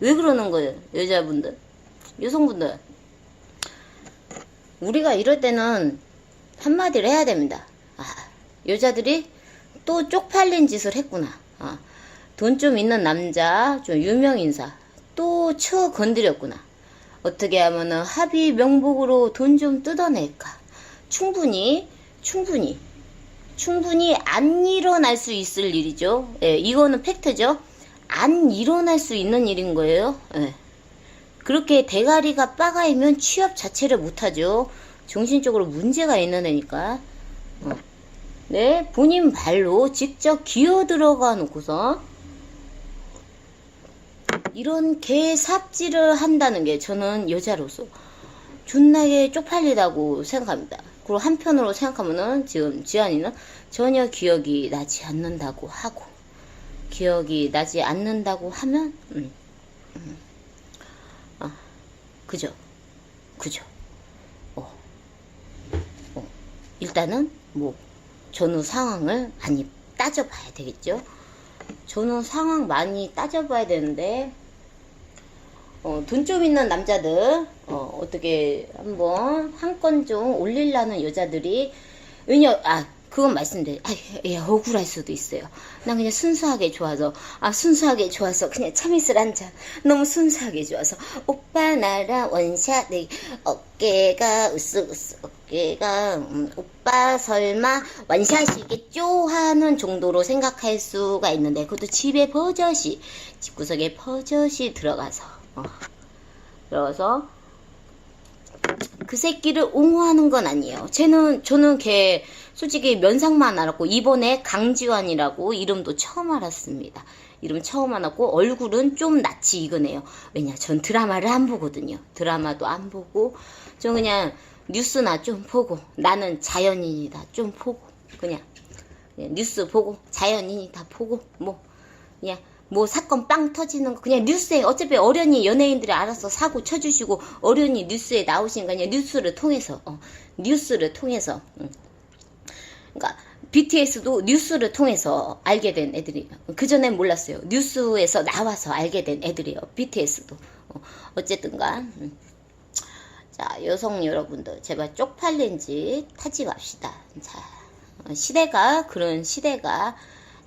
왜 그러는 거예요? 여자분들, 여성분들. 우리가 이럴 때는 한마디를 해야 됩니다. 아, 여자들이 또 쪽팔린 짓을 했구나. 아, 돈 좀 있는 남자, 좀 유명 인사, 또쳐 건드렸구나. 어떻게 하면은 합의 명목으로 돈 좀 뜯어낼까? 충분히, 충분히, 충분히 안 일어날 수 있을 일이죠. 예, 이거는 팩트죠. 안 일어날 수 있는 일인 거예요. 예. 그렇게 대가리가 빠가이면 취업 자체를 못하죠. 정신적으로 문제가 있는 애니까. 어. 네, 본인 발로 직접 기어 들어가 놓고서 이런 개삽질을 한다는 게 저는 여자로서 존나게 쪽팔리다고 생각합니다. 그리고 한편으로 생각하면은 지금 지안이는 전혀 기억이 나지 않는다고 하고 기억이 나지 않는다고 하면 음, 음. 아 그죠 그죠 어, 어. 일단은 뭐 전후 상황을 많이 따져봐야 되겠죠 전후 상황 많이 따져봐야 되는데 어, 돈 좀 있는 남자들 어, 어떻게 한번 한 건 좀 올리려는 여자들이 왜냐 아 그건 말씀드려 아, 예, 억울할 수도 있어요. 난 그냥 순수하게 좋아서 아 순수하게 좋아서 그냥 참이슬 한 잔. 너무 순수하게 좋아서. 오빠 나랑 원샷 내 어깨가 으쓱 으쓱 어깨가 음, 오빠 설마 원샷이겠죠? 하는 정도로 생각할 수가 있는데 그것도 집에 버젓이 집구석에 버젓이 들어가서 어. 들어가서 그 새끼를 옹호하는 건 아니에요. 쟤는 저는 걔 솔직히 면상만 알았고 이번에 강지환이라고 이름도 처음 알았습니다. 이름 처음 알았고 얼굴은 좀 낯이 익으네요. 왜냐 전 드라마를 안 보거든요. 드라마도 안 보고 저 그냥 뉴스나 좀 보고 나는 자연인이다 좀 보고 그냥, 그냥 뉴스 보고 자연인이 다 보고 뭐 그냥 뭐 사건 빵 터지는 거 그냥 뉴스에 어차피 어련히 연예인들이 알아서 사고 쳐주시고 어련히 뉴스에 나오신 거 그냥 뉴스를 통해서 어, 뉴스를 통해서. 음. 그러니까 BTS도 뉴스를 통해서 알게 된 애들이 그 전엔 몰랐어요. 뉴스에서 나와서 알게 된 애들이에요 BTS도. 어, 어쨌든간 음. 자 여성 여러분들 제발 쪽팔린 짓 하지 맙시다. 자 어, 시대가 그런 시대가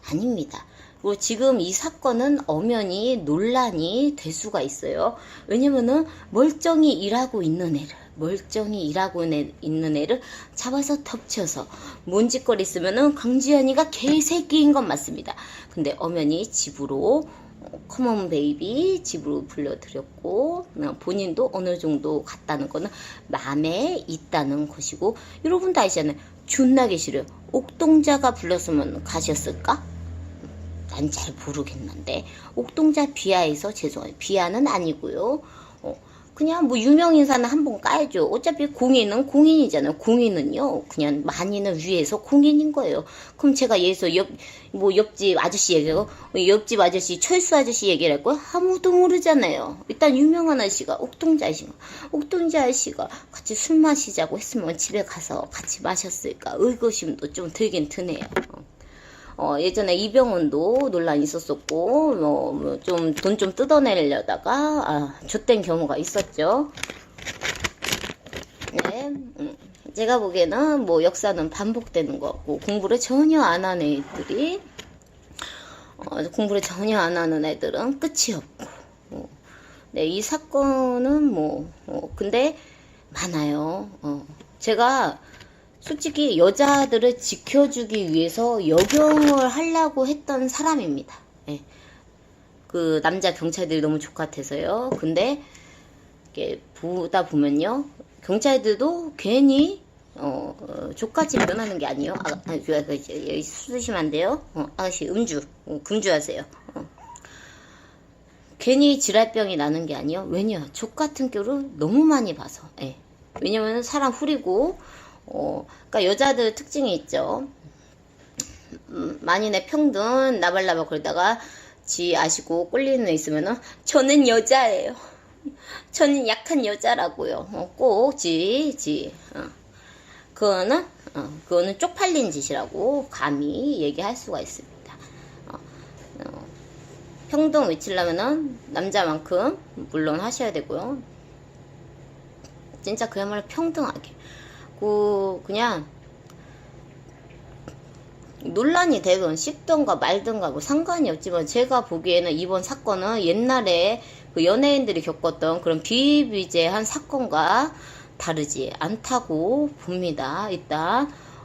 아닙니다. 그리고 지금 이 사건은 엄연히 논란이 될 수가 있어요. 왜냐면은 멀쩡히 일하고 있는 애를, 멀쩡히 일하고 내- 있는 애를 잡아서 덮쳐서 뭔짓거리 쓰면은 강지연이가 개새끼인 건 맞습니다. 근데 엄연히 집으로 어, 컴온 베이비 집으로 불러들였고 어, 본인도 어느 정도 갔다는 거는 마음에 있다는 것이고 여러분도 아시잖아요. 존나게 싫어요. 옥동자가 불렀으면 가셨을까? 난 잘 모르겠는데 옥동자 비하에서 죄송해요. 비하는 아니고요. 어, 그냥 뭐 유명 인사는 한 번 까야죠. 어차피 공인은 공인이잖아요. 공인은요. 그냥 만인을 위해서 공인인 거예요. 그럼 제가 예서 옆 뭐 옆집 아저씨 얘기하고 어, 옆집 아저씨 철수 아저씨 얘기를 할 거야? 아무도 모르잖아요. 일단 유명한 아저씨가 옥동자 아저씨가 옥동자 아저씨가 같이 술 마시자고 했으면 집에 가서 같이 마셨을까 의구심도 좀 들긴 드네요. 어. 어, 예전에 이병헌도 논란이 있었었고, 뭐, 좀, 돈좀 뜯어내려다가, 아, 좆된 경우가 있었죠. 네, 음, 제가 보기에는 뭐 역사는 반복되는 것 같고, 공부를 전혀 안 하는 애들이, 어, 공부를 전혀 안 하는 애들은 끝이 없고, 어, 네, 이 사건은 뭐, 어, 근데 많아요. 어, 제가 솔직히 여자들을 지켜주기 위해서 역용을 하려고 했던 사람입니다. 예. 그 남자 경찰들이 너무 족같아서요. 근데 이렇게 보다 보면요, 경찰들도 괜히 어, 어 족같이 변하는 게 아니에요. 아, 아, 그, 그, 여기 술 드시면 안 돼요. 어, 아가씨 음주, 어, 금주하세요. 어. 괜히 질랄병이 나는 게 아니에요. 왜냐, 족같은 꼴을 너무 많이 봐서. 예. 왜냐면 사람 후리고 어, 그러니까 여자들 특징이 있죠. 음, 만인의 평등 나발나발 그러다가 지 아시고 꼴리는 애 있으면은 저는 여자예요. 저는 약한 여자라고요. 어, 꼭 지, 지. 어. 그거는 어, 그거는 쪽팔린 짓이라고 감히 얘기할 수가 있습니다. 어, 어. 평등 외치려면은 남자만큼 물론 하셔야 되고요. 진짜 그야말로 평등하게. 그 그냥 논란이 되건 씹던가 말든가 뭐 상관이 없지만 제가 보기에는 이번 사건은 옛날에 그 연예인들이 겪었던 그런 비비재한 사건과 다르지 않다고 봅니다. 일단